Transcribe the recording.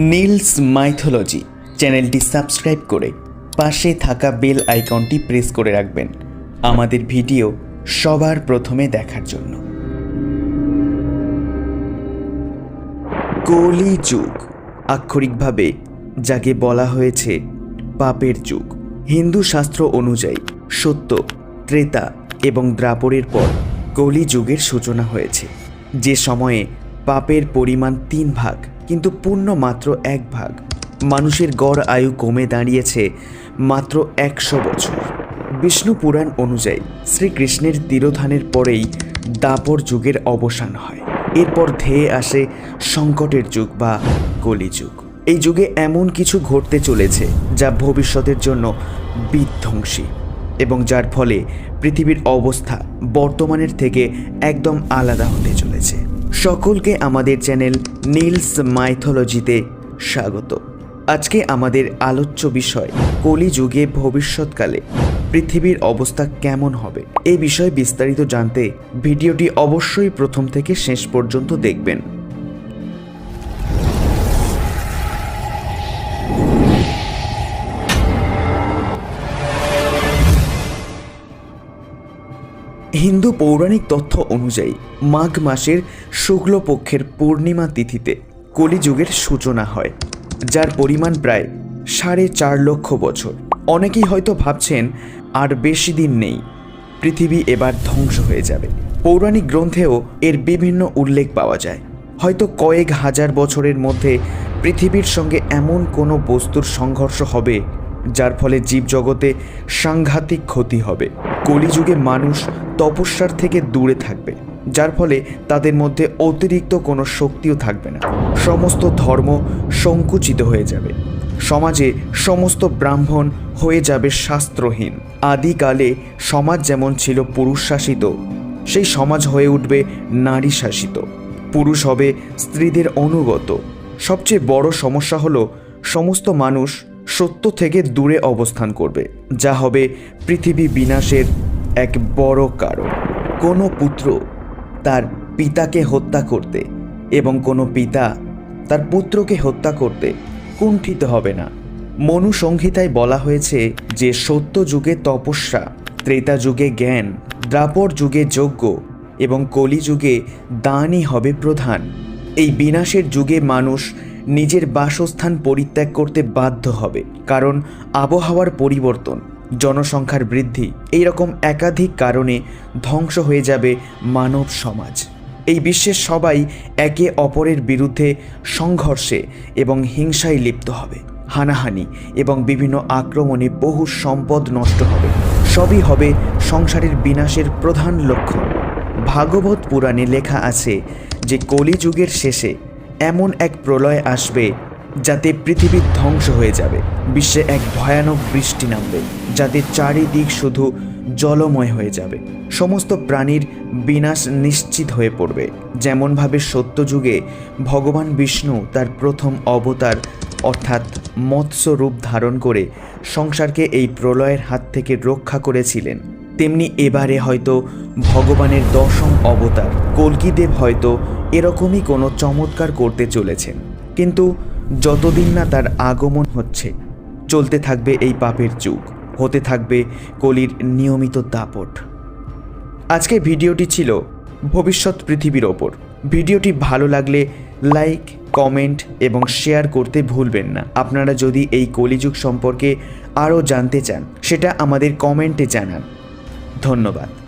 Niels mythology চ্যানেলটি subscribe করে পাশে থাকা বেল আইকনটি প্রেস করে রাখবেন আমাদের ভিডিও সবার প্রথমে দেখার জন্য। কলি যুগ আক্ষরিকভাবে যাকে বলা হয়েছে পাপের যুগ। হিন্দু শাস্ত্র অনুযায়ী সত্য, ত্রেতা এবং দ্রাপরের পর কলি যুগের সূচনা হয়েছে। যে সময়ে পাপের পরিমাণ তিন ভাগ কিন্তু পূর্ণ মাত্র এক ভাগ। মানুষের গড় আয়ু কমে দাঁড়িয়েছে মাত্র একশো বছর। বিষ্ণু পুরাণ অনুযায়ী শ্রীকৃষ্ণের তিরোধানের পরেই দাপর যুগের অবসান হয়। এরপর ধেয়ে আসে সংকটের যুগ বা কলিযুগ। এই যুগে এমন কিছু ঘটতে চলেছে যা ভবিষ্যতের জন্য বিধ্বংসী এবং যার ফলে পৃথিবীর অবস্থা বর্তমানের থেকে একদম আলাদা হতে সকলকে আমাদের চ্যানেল নীলস মাইথোলজিতে স্বাগত। আজকে আমাদের আলোচ্য বিষয়, কলিযুগে ভবিষ্যৎকালে পৃথিবীর অবস্থা কেমন হবে? এই বিষয়ে বিস্তারিত জানতে ভিডিওটি অবশ্যই প্রথম থেকে শেষ পর্যন্ত দেখবেন। হিন্দু পৌরাণিক তথ্য অনুযায়ী, মাঘ মাসের শুক্লপক্ষের পূর্ণিমা তিথিতে কলিযুগের সূচনা হয়, যার পরিমাণ প্রায় সাড়ে চার লক্ষ বছর। অনেকেই হয়তো ভাবছেন, আর বেশি দিন নেই, পৃথিবী এবার ধ্বংস হয়ে যাবে। পৌরাণিক গ্রন্থেও এর বিভিন্ন উল্লেখ পাওয়া যায়। হয়তো কয়েক হাজার বছরের মধ্যে পৃথিবীর সঙ্গে এমন কোনো বস্তুর সংঘর্ষ হবে, যার ফলে জীবজগতে সাংঘাতিক ক্ষতি হবে। কলিযুগে মানুষ তপস্যার থেকে দূরে থাকবে, যার ফলে তাদের মধ্যে অতিরিক্ত কোনো শক্তিও থাকবে না। সমস্ত ধর্ম সংকুচিত হয়ে যাবে। সমাজে সমস্ত ব্রাহ্মণ হয়ে যাবে শাস্ত্রহীন। আদিকালে সমাজ যেমন ছিল পুরুষ শাসিত সেই সমাজ হয়ে উঠবে নারী শাসিত পুরুষ হবে স্ত্রীদের অনুগত। সবচেয়ে বড় সমস্যা হলো, সমস্ত মানুষ সত্য থেকে দূরে অবস্থান করবে, যা হবে পৃথিবী বিনাশের এক বড় কারণ। কোনো পুত্র তার পিতাকে হত্যা করতে এবং কোনো পিতা তার পুত্রকে হত্যা করতে কুণ্ঠিত হবে না। মনু সংহিতায় বলা হয়েছে যে সত্য যুগে তপস্যা, ত্রেতা যুগে জ্ঞান, দ্রাপর যুগে যজ্ঞ এবং কলিযুগে দানই হবে প্রধান। এই বিনাশের যুগে মানুষ নিজের বাসস্থান পরিত্যাগ করতে বাধ্য হবে, কারণ আবহাওয়ার পরিবর্তন, জনসংখ্যার বৃদ্ধি এই রকম একাধিক কারণে ধ্বংস হয়ে যাবে মানব সমাজ। এই বিশ্বের সবাই একে অপরের বিরুদ্ধে সংঘর্ষে এবং হিংসায় লিপ্ত হবে, হানাহানি এবং বিভিন্ন আক্রমণে বহু সম্পদ নষ্ট হবে। সবই হবে সংসারের বিনাশের প্রধান লক্ষ্য। ভাগবত পুরাণে লেখা আছে যে কলিযুগের শেষে এমন এক প্রলয় আসবে যাতে পৃথিবী ধ্বংস হয়ে যাবে। বিশ্বে এক ভয়ানক বৃষ্টি নামবে, যাতে চারিদিক শুধু জলময় হয়ে যাবে। সমস্ত প্রাণীর বিনাশ নিশ্চিত হয়ে পড়বে। যেমনভাবে সত্যযুগে ভগবান বিষ্ণু তার প্রথম অবতার, অর্থাৎ মৎস্য রূপ ধারণ করে সংসারকে এই প্রলয়ের হাত থেকে রক্ষা করেছিলেন। তেমনি এবারে হয়তো ভগবানের দশম অবতার। কলকিদেব হয়তো এরকমই কোনো চমৎকার করতে চলেছেন। কিন্তু যতদিন না তার আগমন হচ্ছে, চলতে থাকবে এই পাপের যুগ, হতে থাকবে কলির নিয়মিত দাপট। আজকে ভিডিওটি ছিল ভবিষ্যৎ পৃথিবীর ওপর। ভিডিওটি ভালো লাগলে লাইক, কমেন্ট এবং শেয়ার করতে ভুলবেন না। আপনারা যদি এই কলিযুগ সম্পর্কে আরও জানতে চান, সেটা আমাদের কমেন্টে জানান। ধন্যবাদ।